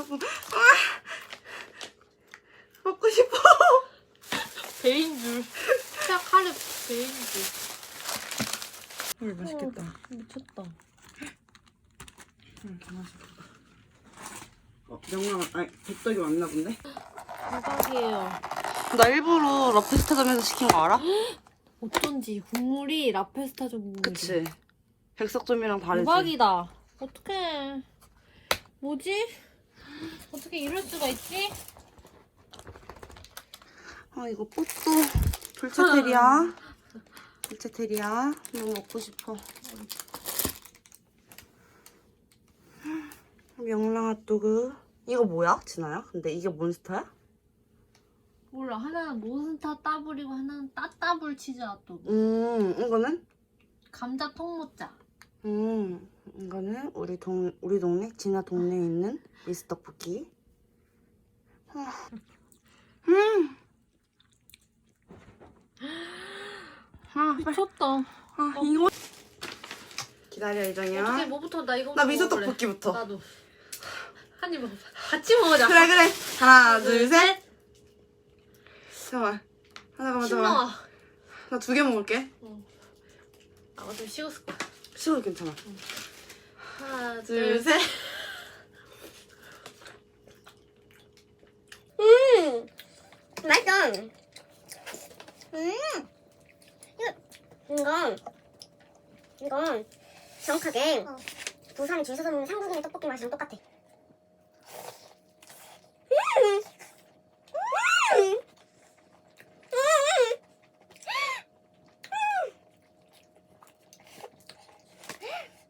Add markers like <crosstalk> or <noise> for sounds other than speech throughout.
조금 아 먹고 싶어. 배인 줄. 카레 배인 줄. 물 맛있겠다. 미쳤다. 응, 개 맛있겠다. 어, 아니 백덕이 왔나 본데? 대박이에요. 나 일부러 러프스타점에서 시킨 거 알아? <gasps> 어쩐지 국물이 라페스타 전 국물이. 그치. 백석점이랑 다르지. 대박이다. 어떡해. 뭐지? 어떻게 이럴 수가 있지? 아 이거 뽀또 불체테리야. 불체테리야. 너무 먹고 싶어. 명랑 핫도그. 이거 뭐야, 진아야? 근데 이게 몬스터야? 몰라. 하나는 몬스터 따블이고 하나는 따따블 치즈 핫도그. 음, 이거는? 감자 통모짜. 음, 이거는 우리 동 우리 동네 진아 동네에 있는 미스 떡볶이. 아, 음. 아, 빨리. 미쳤다. 아, 이거 기다려 어떻게 이정이야. 뭐부터 나 이거 나 미소 떡볶이부터. 나도. 한 입 먹자. 같이 먹자. 그래 그래. 하나 둘 셋. 잠깐만. 하나 잠깐만 잠깐만. 신나와. 나두 개 먹을게. 아, 어차피 식었을 거야. 식어도 괜찮아. 하나, 둘 둘, 셋. 음, 맛있어. 음, 이거, 이건, 이건 정확하게 부산에 줄 서서 먹는 삼국인의 떡볶이 맛이랑 똑같아. 음, 음, 음, 음.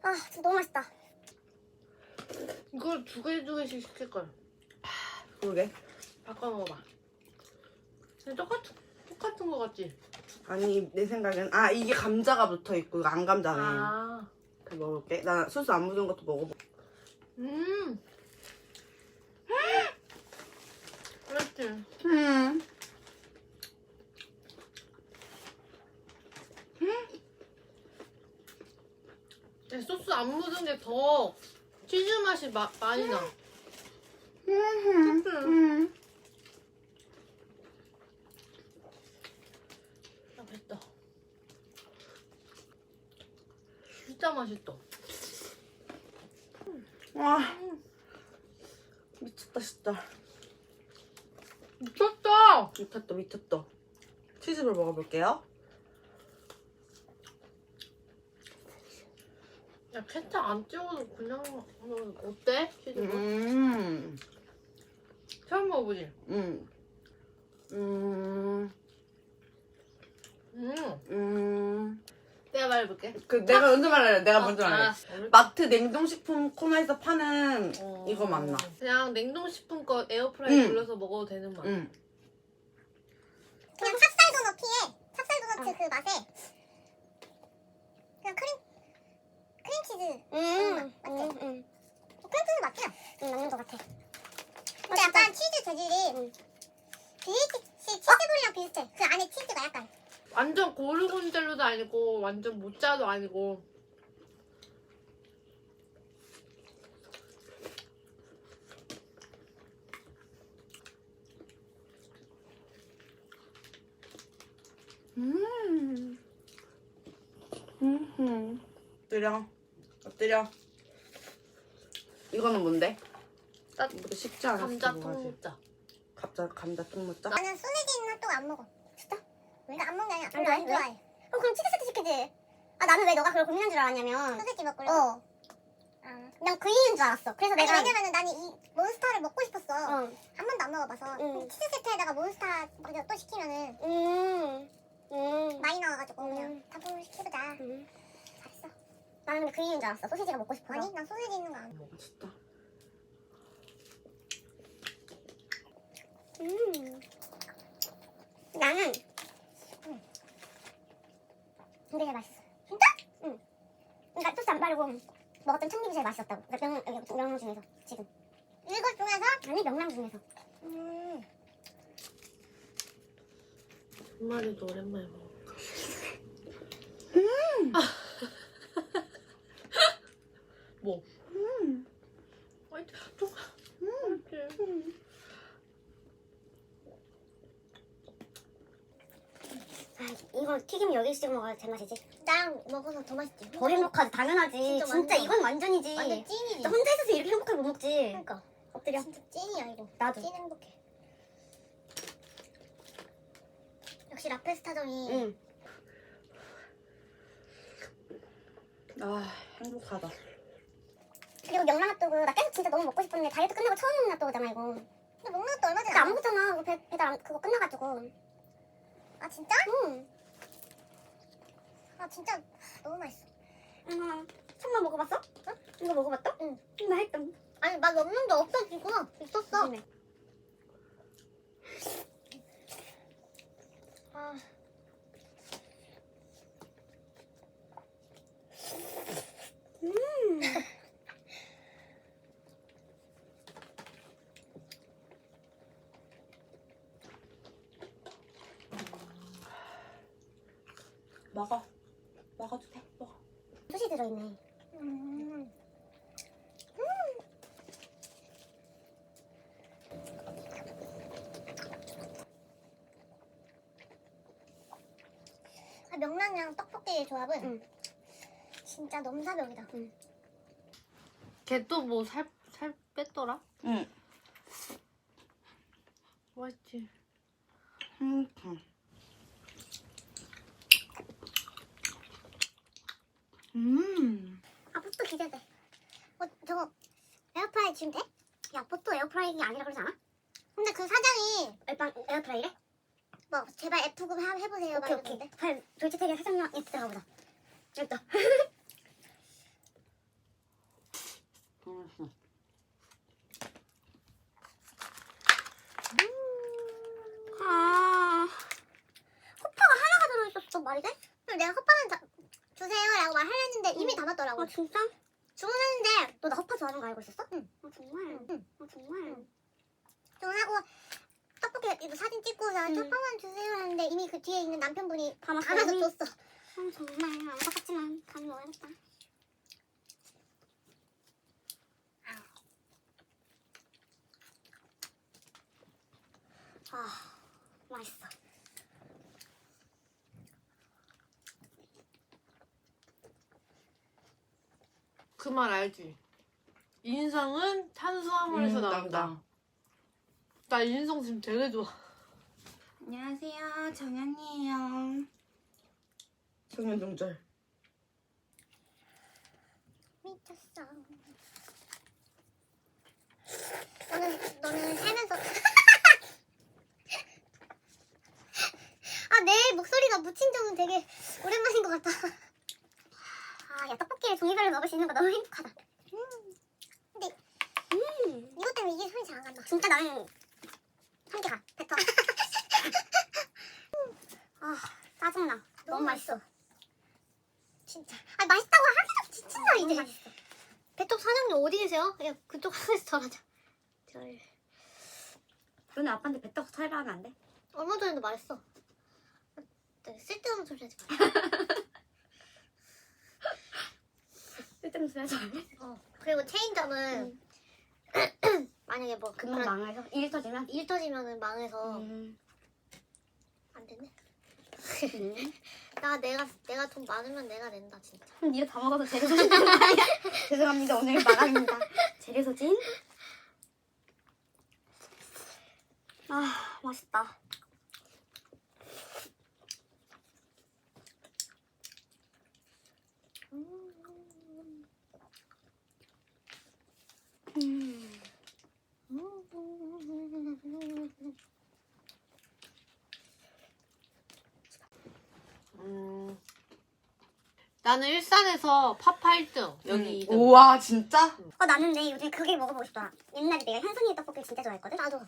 아, 진짜 너무 맛있다. 이걸 두 개, 두 개씩 시킬 걸. 그러게. 바꿔 먹어봐. 근데 똑같은, 똑같은 거 같지? 아니 내 생각엔 아 이게 감자가 붙어 있고 이거 안 감자네. 아. 그래 먹을게. 나 소스 안 묻은 것도 먹어봐. 음. 그렇지. 음. 근데 소스 안 묻은 게 더 치즈 맛이 마, 많이 나. 음. 음. 아, 맵다. 진짜 맛있다. 와 미쳤다 진짜. 미쳤다! 미쳤다 미쳤다. 치즈볼 먹어볼게요. 야, 케찹 안 찍어도 그냥 먹으면 어때? 치즈 음. 음. 먹어보지? 음. 음. 음. 음. 내가 말해볼게. 그 내가 먼저 말해. 내가 먼저 아, 말해. 알았어. 마트 냉동식품 코너에서 파는 어. 이거 맞나? 그냥 냉동식품 거 에어프라이 응. 돌려서 먹어도 되는 맛. 응. 그냥 찹쌀 도너피에 찹쌀 도너츠 그 맛에 그냥 크림 크림치즈 음, 맞지? 음, 크림치즈 맞죠? 응 맞는 것 같아 근데 약간 치즈 재질이 BHC 치즈볼이랑 비슷해 그 안에 치즈가 약간 완전 고르곤졸라도 아니고 완전 모짜도 아니고 음. 음. 엎드려. 엎드려. 이거는 뭔데? 따 이거 식지 않았어. 감자? 통모짜. 감자 감자 통모짜? 나는 소세지 있는 핫도그 안 먹어 진짜? 나안 먹는 게 아니라 별로 안 좋아해 어 그럼 치즈 세트 시키지 아 나는 왜 너가 그걸 고민한 줄 알았냐면 소세지 먹으려고? 어 그냥 그 이유인 줄 알았어 그래서 내가 왜냐면은 나는 이 몬스타를 먹고 싶었어 한 번도 안 먹어봐서 응. 치즈 세트에다가 몬스타 먼저 또 시키면은 음, 음, 많이 나와가지고 그냥 음. 단품을 시키보자 음. 잘했어 나는 근데 그 이유인 줄 알았어. 소시지가 먹고 싶어서. 아니 난 소세지 있는 거 안 먹어 맛있 음. 나는 이게 제일 맛있어. 진짜? 응. 그러니까 소스 안 바르고 먹었던 참기름이 제일 맛있었다고. 그러니까 명, 여기 명랑 중에서 지금. 이것 중에서 아니 명랑 중에서. 음 엄마도 오랜만에 먹어. 뭐? 음. 아 <laughs> 니, 좀. 이거 튀김 여기 찍어 먹어야 제맛이지. 나랑 먹어서 더 맛있지. 더 행복하지 당연하지. 진짜 진짜, 완전. 이건 완전이지. 완전 찐이지. 나 혼자 있어서 이렇게 행복하게 못 먹지. 그러니까 엎드려. 진짜 찐이야 이거. 나도. 찐 행복해. 역시 라페스타점이 응. 아 행복하다. 그리고 명란핫도그 나 계속 진짜 너무 먹고 싶었는데 다이어트 끝나고 처음 먹는 핫도그잖아 이거. 근데 먹는 것도 얼마 전에 나안 먹었잖아. 그 배, 배달 안- 그거 끝나가지고. 아 진짜? 응. 아 진짜 너무 맛있어. 응. 처음 먹어봤어? 어? 이거 먹어봤어? 응. 맛있다. 아니 맛 없는 게 없어지고 있었어. 조심해. 아. 돼. 먹어. 들어있네. 음. 아, 명란이랑 떡볶이의 조합은 응. 진짜 넘사벽이다. 걔또 뭐 살 살 뺐더라? 응. 맛있지. 음. 음. 음. 아, 포토 기대돼. 어, 저거 에어프라이 지금 돼? 야, 보또 에어프라이기 아니라 그러지 않아? 근데 그 사장이 에어프라, 에어프라이래? 뭐 제발 F급 해- 해보세요. 막 오케이, 오케이. 이러던데. 잘 돌체테리아 사장님한테 들어가 보자. 됐다. 음. 아. 호파가 하나가 들어있었어. 말이 돼? 그래서 내가 자- 주세요라고 말하려 했는데 이미 담았더라고. 아, 진짜? 주문했는데 너 나 허파 좋아하는 거 알고 있었어? 응. 아, 정말? 응. 아, 정말? 주문하고 떡볶이 이거 사진 찍고서 응. 호파만 주세요 하는데 이미 그 뒤에 있는 남편분이 담았어, 담아서 이미? 줬어. 아, 정말 안타깝지만 감이 먹어야겠다. 아, 맛있어. 그 말 알지? 인성은 탄수화물에서 음, 나온다. 나온다. 나 인성 지금 되게 좋아. 안녕하세요. 정연이에요. 정연동절. 미쳤어. 너는 너는 살면서 <laughs> 아 내 목소리가 묻힌 적은 되게 오랜만인 것 같다. 아, 야, 떡볶이를 종류별로 먹을 수 있는 거 너무 행복하다. 근데 음, 이것 때문에 이게 손이 잘 안 간다. 진짜 나는 함께 가, 뱉어. <laughs> 아, 짜증나. 너무 맛있어. 진짜. 아 맛있다고 하기도 지친다 너무 이제. 맛있어. 배떡 사장님 어디 계세요? 야 그쪽 하나에서 전화자. 절. 너네 아빠한테 뱉어 살바하면 안 돼? 얼마 전에도 말했어. 네, 쓸데없는 소리 하지 마. <laughs> 쓸데없는 소리 하지 말래? 어. 그리고 체인점은 <coughs> 만약에 뭐 금방 그런 망해서 일 터지면? 일 터지면은 망해서 음. 안 되네. 음. <laughs> 나 내가 내가 돈 많으면 내가 낸다 진짜. <laughs> 니가 다 먹어서 재료 소 진 <laughs> 죄송합니다 오늘 마감입니다 재료 소진 아 맛있다 음. 음. 나는 일산에서 파파 1등. 여기 2등. 우와 진짜? 어 나는 내 요즘 그게 먹어보고 싶다 옛날에 내가 현선이 떡볶이 진짜 좋아했거든 나도.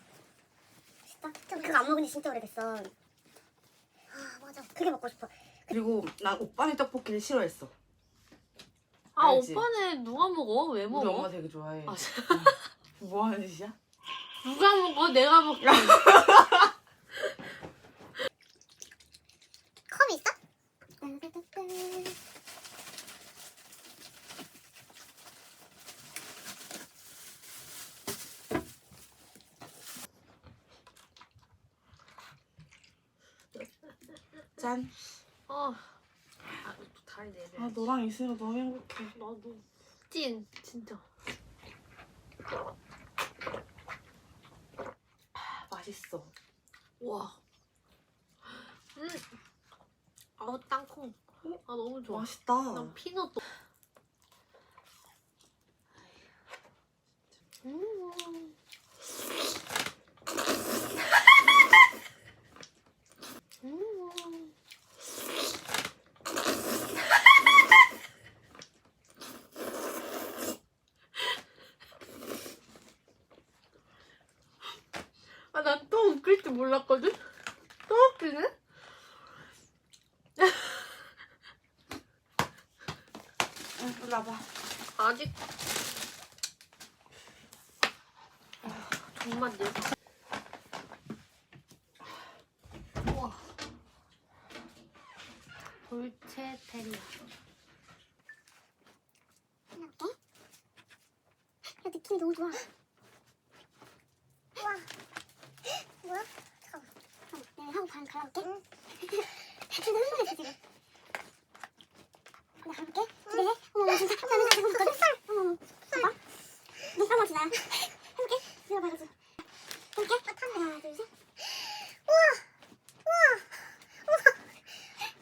진짜 그거 안 먹은 지 진짜 오래됐어 아 맞아. 그게 먹고 싶어 그리고 난 오빠네 떡볶이를 싫어했어. 아, 알지? 오빠는 누가 먹어? 왜 우리 먹어? 엄마 되게 좋아해. 아, 뭐 하는 짓이야? 누가 먹어? 내가 먹고. 컵 있어? 짠. 아, 아, 또 다리 내려. 아 너랑 있으니까 너무 행복해. 나도 찐 진짜. 맛있어. 와. 음. 아우 땅콩. 아 너무 좋아. 맛있다. 난 피넛도. 음. 음. 아, 난 또 몰랐거든? 또 웃기네? 응, 일로 와봐. 아직 아, 정말 내 우와 돌체 테리아 해볼게. 야 느낌이 너무 좋아. 우와. 뭐야? 잠깐만. 어, 내가 하고 반 갈아올게. 응. 지금 흥분했어 지금. 내가 갈아올게. 기대해. 어머 진짜. 나는 지금 거든 살. 어머 어머. 봐봐. 눈 감아지 나야. 해볼게. 내가 봐야지. 해볼게. 하나 둘 셋. 우와. 우와. 우와.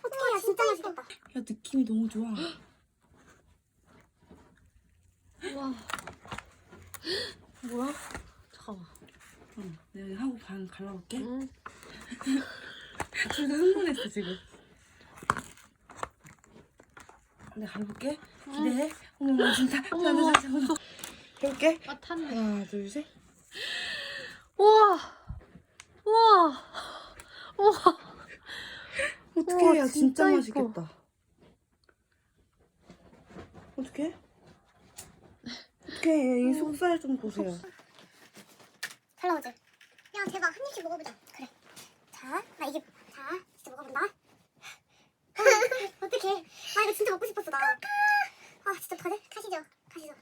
어떡해 야 진짜 맛있겠다. 야 느낌이 너무 좋아. 우와 뭐야? 잠깐만 응, 내가 하고 반 갈라볼게. 음. <laughs> 둘다 흥분했어 지금. 내가 갈아볼게. 기대해. 어머 진짜. 어머. 진짜. 해볼게. 아 탔네 하나 둘 셋. 우와 우와 우와 어떻게 우와, 야 진짜 진짜. 맛있겠다. 어떻게? 어떻게 이 속살 좀 보세요. 잘 나오지? 야 대박. 한 입씩 먹어보자. 그래. 자 나 이게 자 진짜 먹어본다. 아, <laughs> 어떡해? 아 이거 진짜 먹고 싶었어 나 아 진짜 어떡하지? 가시죠 가시죠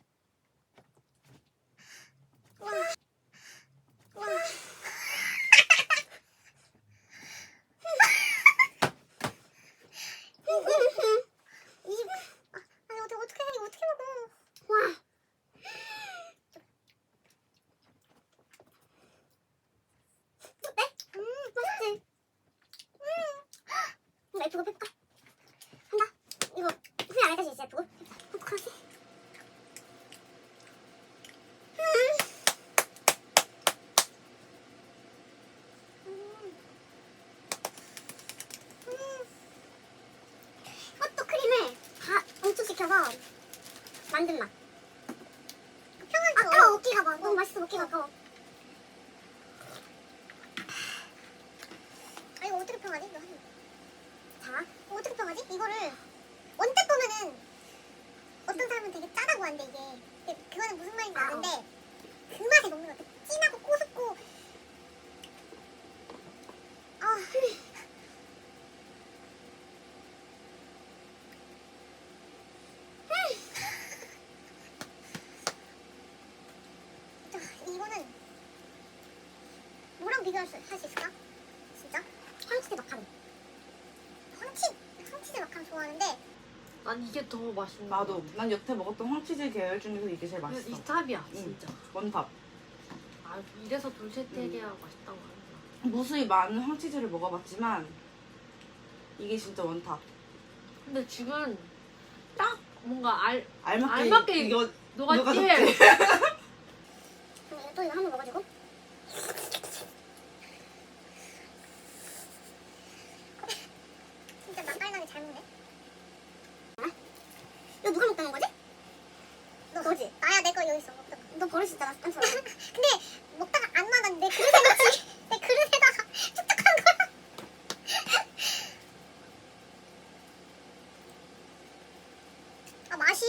와 와. 이, 아, 아니 어떻게 어떻게 해 이거 어떻게 먹어 와 어때? 음, 맛있지? 음. 이거 F가 빼볼까? 한다. 이거 후회 안 할까, 진짜 F고? 어떡하지? 음. 음. 이것도 크림을 다 응축시켜서 만든 맛. 평은 아까워, 먹기가 봐. 너무 맛있어, 먹기가 아까워. 아 이거 어떻게 평하지? 이거 한- 자, 이거 어떻게 평하지? 이거를 원뜻 보면은 어떤 사람은 되게 짜다고 한대 이게. 근데 그거는 무슨 말인지 아는데 그 맛에 먹는 거 같아. 진하고 꼬숩고. 아. 자, 이거는 뭐랑 비교 할 수, 할수 있을까? 진짜? 황치대 마카롱. 황치, 황치대 마카롱 좋아하는데 난 이게 더 맛있는 나도 난 여태 먹었던 황치즈 계열 중에서 이게 제일 맛있어. 이 탑이야 응. 진짜 원탑. 아 이래서 돌체 테리아 맛있다고 하는구나 무수히 많은 황치즈를 먹어봤지만 이게 진짜 원탑. 근데 지금 딱 뭔가 알 알맞게 알맞게 이거 너가 누가 띠 졌지? <laughs> 그럼 또 이거 한번 먹어주고 진짜 맛깔나게 잘 먹네 이거 누가 먹다는 거지? 너 거지? 나야 내 거 여기 있어 먹다가 너 버릇 있잖아 딴소리 근데 먹다가 안 나가 내 그릇에 넣지 내 그릇에다가 툭툭한 거야 아 맛이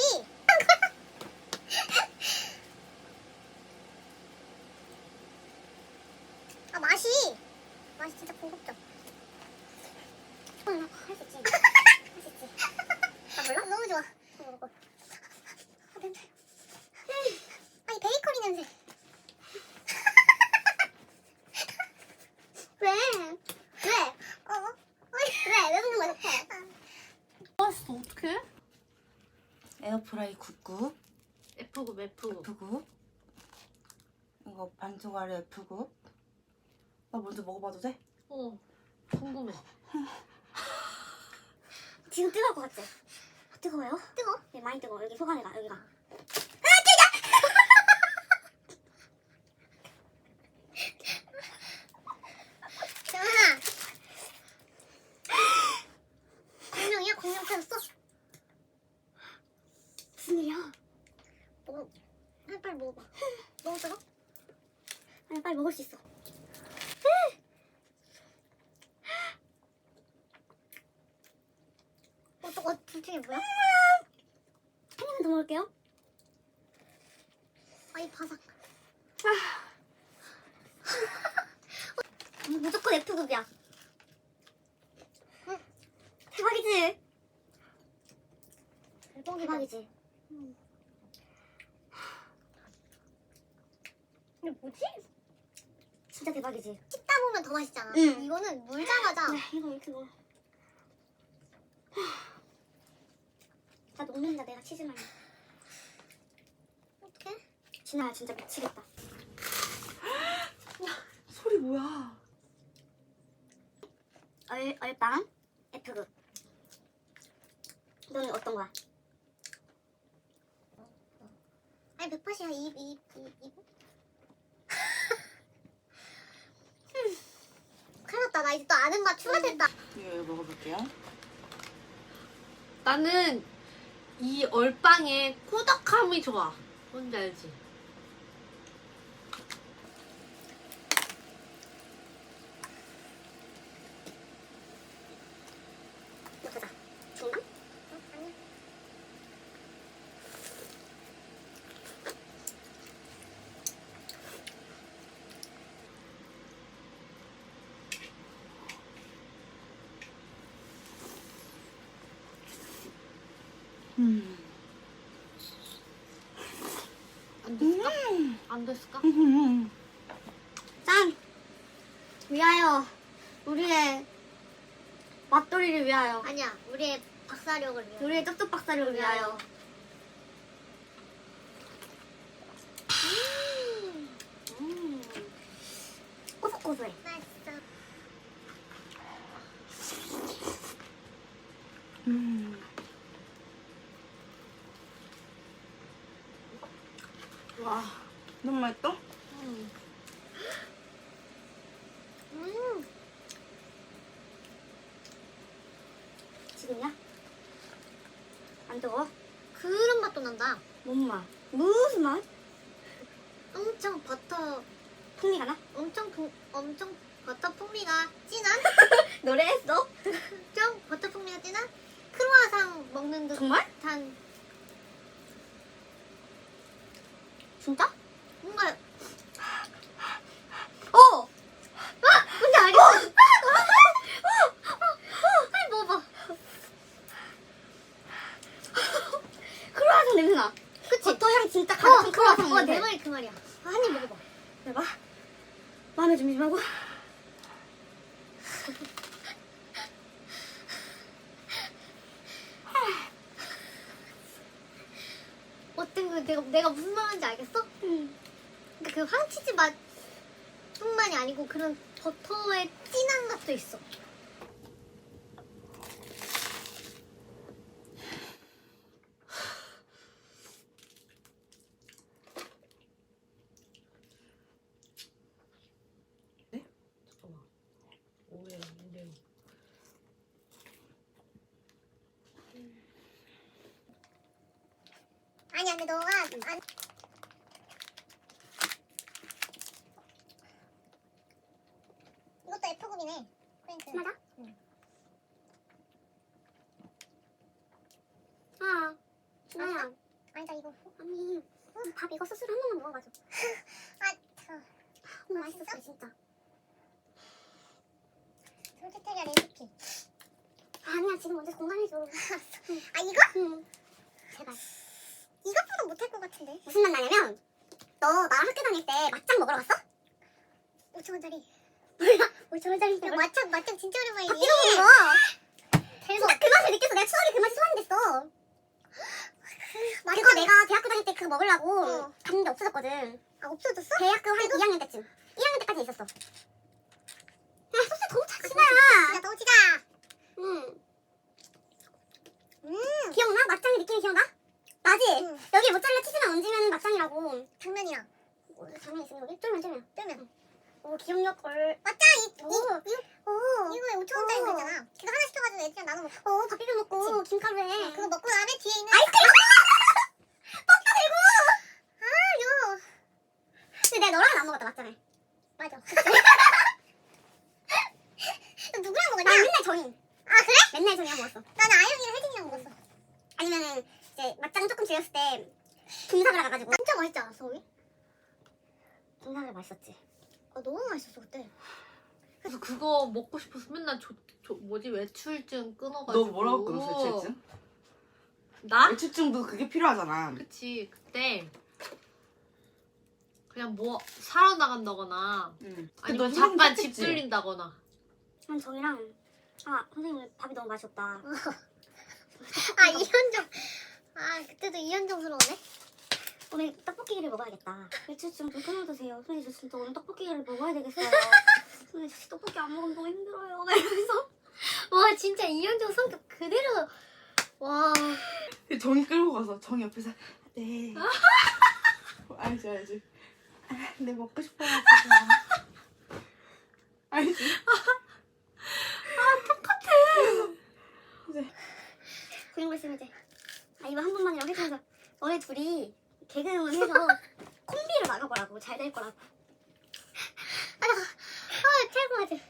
아 맛이 맛이 진짜 고급져. 어, 할수 있지. 할 수 있지. 아 몰라? 너무 좋아. 이거 먹어. 아 냄새. 음. 아니 베이커리 냄새. 왜? 왜? 어? 왜? 왜? 왜 먹는 거야? 굽굽 F급 F급. F굽 이거 반쪽알이 F굽 나 먼저 먹어봐도 돼? 어 궁금해. <laughs> 지금 뜨거울 것 같지? 뜨거워요? 뜨거? 네 많이 뜨거워 여기 소감이가 여기가 정아 공룡이야? 공룡 찾았어? 무슨 일이야? 먹어 한 빨리 먹어봐 먹었어? 아니 빨리 먹을 수 있어 중에 뭐야? 한 입만 더 먹을게요 아이 바삭 <laughs> 어, 무조건 F급이야 대박이지? 대박이지? 근데 뭐지? 진짜 대박이지? 씹다 보면 더 맛있잖아 응. 이거는 물자마자 네, 이거 그거 나 녹는다 내가 치즈만. 어떡해? 진아야 진짜 미치겠다. <gasps> 소리 뭐야? 얼, 얼빵? F급 너는 어떤 거야? 아니 백팟이야? 입입입입 <laughs> 큰일 났다. 나 이제 또 아는 맛 추가됐다. 이거 먹어볼게요. 나는 이 얼빵의 꾸덕함이 좋아. 뭔지 알지? 이거 보자 중간? 아니야 음. 안 됐을까? 안 됐을까? 음. 짠! 위하여 우리의 맛돌이를 위하여 아니야 우리의 박사력을 위해 우리의 쩝쩝 박사를 위하여 음. 고소고소해 맛있어 음. 와 너무 맛있다 음. 음 지금이야? 안 뜨거워? 그런 맛도 난다 뭔 맛? 무슨 맛? 엄청 버터 풍미가 나? 엄청 풍, 엄청 버터 풍미가 진한 노래했어? 좀 버터 풍미가 진한 크로아상 먹는 정말? 듯한 진짜? 뭔가 어! 뭔지 알겠어 빨리 먹어봐 크로아상 냄새나 그치? 버터 향 진짜 어, 가득한 그, 크로아상 어, 냄새 내 말이 그 말이야 한 입 먹어봐 해봐 마음의 준비 좀 하고 어떤 그 내가 내가 무슨 말하는지 알겠어? 음. 그러니까 그 황치즈 맛뿐만이 아니고 그런 버터의 진한 맛도 있어. 잠깐만. 오래 오래. 아니야, 근데 너가 안... 이것도 F급이네. 프랭크. 맞아? 응. 아 아니야. 진아야 아니다, 이거. 아니 밥 이거 소스를 한 번만 먹어가지고 아, 저. 너무 맛있었어 진짜 솔티테리아 레시피. 아니야 지금 먼저 공감해줘 아, 이거? 응 제발. 이것보다 못할 것 같은데. 무슨 맛 나냐면 너 나랑 학교 다닐 때 맛장 먹으러 갔어? 5천원짜리. 몰라 5천원짜리 야, 맛장, 맛장 진짜 밥 오랜만이지. 찍어 먹는 거 대박. 진짜 그 맛을 느껴서 내가 추억이 그 맛이 소환됐어 그거 내가 대학교 다닐 때 그거 먹으려고 어. 갔는데 없어졌거든. 아 없어졌어? 대학교 한 2학년 때쯤. 1학년 때까지 있었어. 야, 소스 너무 잘 진짜 지나야. 너무 지다. 응. 음. 기억나? 막장의 느낌이 기억나? 나지? 응. 여기 모짜렐라 치즈만 얹으면 막장이라고. 당면이랑 어, 장면 있으면 여기? 쫄면 쫄면. 쫄면. 오 기억력 걸. 맞다 이, 오. 이, 이 오. 이거에 5천 원짜리 거 어. 있잖아. 그거 하나 시켜가지고 애들이랑 나눠 먹고. 어, 밥 비벼 먹고 김가루에. 어, 그거 먹고 나면 뒤에 있는 아이스크림! 아, 요. 근데 내가 너랑은 안 먹었다 맞잖아. 맞아. <laughs> 너 누구랑 먹었냐? 나 맨날 저희. 아 그래? 맨날 저희랑 먹었어. 나는 아영이랑 혜진이랑 먹었어. 아니면은 이제 막장 조금 지었을 때 김사그라 가가지고. 진짜 맛있지 않았어 거기? 김사그라 맛있었지. 아 너무 맛있었어 그때. 그래서 그거 먹고 싶어서 맨날 조, 조, 뭐지 외출증 끊어가지고 너 뭐라고 끊었어 외출증? 나? 외출증도 그게 필요하잖아. 그치 그때 그냥 뭐 사러 나간다거나 응. 아니면 잠깐 집 들린다거나 난 저희랑 아 선생님 밥이 너무 맛이 없다. <laughs> 아 이현정. 아 그때도 이현정스러우네. 오늘 떡볶이를 먹어야겠다. 외출증 좀 끊어주세요. 선생님 저 진짜 오늘 떡볶이를 먹어야 되겠어요. 선생님 저 진짜 떡볶이 안 먹으면 너무 힘들어요. 막 이러면서 <laughs> 와 진짜 이현정 성격 그대로. 와. 정이 끌고 가서 정이 옆에서 네. <laughs> 알지 알지. 아, 내 먹고 싶어가지고. <laughs> 알지. 그런 거 있으면 이제 아 이거 한 번만이라고 해주면서 너네 둘이 개그음을 해서 <laughs> 콤비로 나가보라고 잘 될 거라고. 아 최고하지.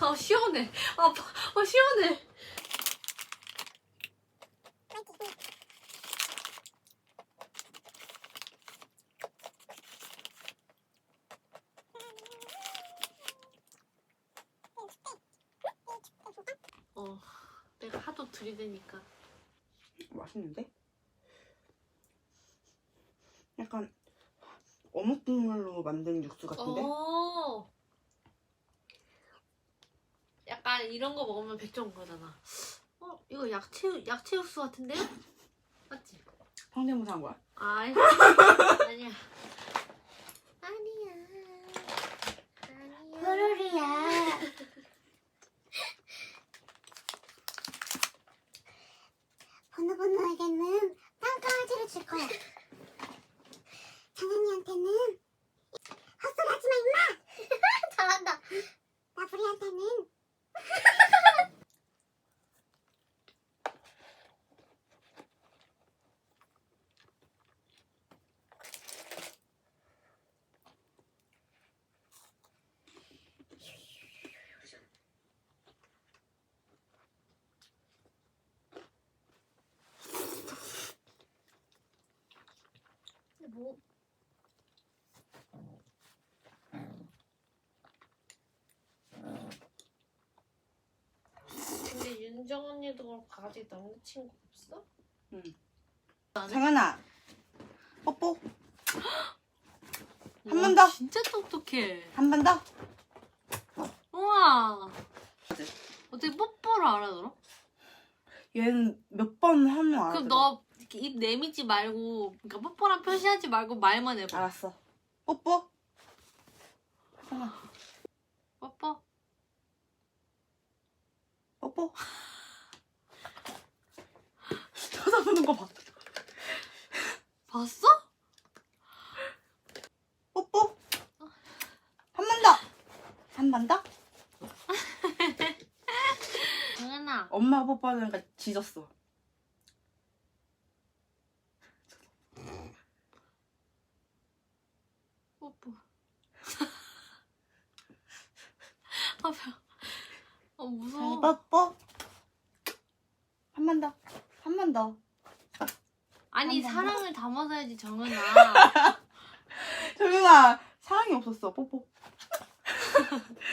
아 시원해 아, 바- 아 시원해 어 내가 하도 들이대니까 맛있는데? 약간 어묵 국물로 만든 육수 같은데? 어 약간 이런 거 먹으면 백종 거잖아 어 이거 약채 약채 육수 같은데요? 맞지? 성대모사 한 거야. 아니야 아니야. 아니야. 호로리야. 번호번호에게는 땅강아지를 줄 거야. 장현이한테는 헛소리 하지 마 임마. 잘한다. 나부리한테는 근데 뭐 근데 윤정 언니도 그렇고 아직 남자친구 없어? 장현아, 뽀뽀. <gasps> 한 와, 번 더. 진짜 똑똑해 한 번 더. 우와 어떻게 뽀뽀를 알아들어? 얘는 몇 번 하면 알아. 그럼 너 이렇게 입 내밀지 말고 그러니까 뽀뽀랑 표시하지 말고 말만 해봐 알았어. 뽀뽀. 뽀뽀 뽀뽀. <laughs> 쳐다보는 거 봐. 봤어? 뽀뽀. 한 번 더. 한 번 더. 정연아 엄마 뽀뽀하니까 짖었어. 뽀뽀 아, 배- 아 무서워 뽀뽀. 한 번 더. 한 번 더. 아니 한 번 더. 사랑을 담아서 해야지 정연아. <laughs> 정윤아 사랑이 없었어. 뽀뽀 <laughs>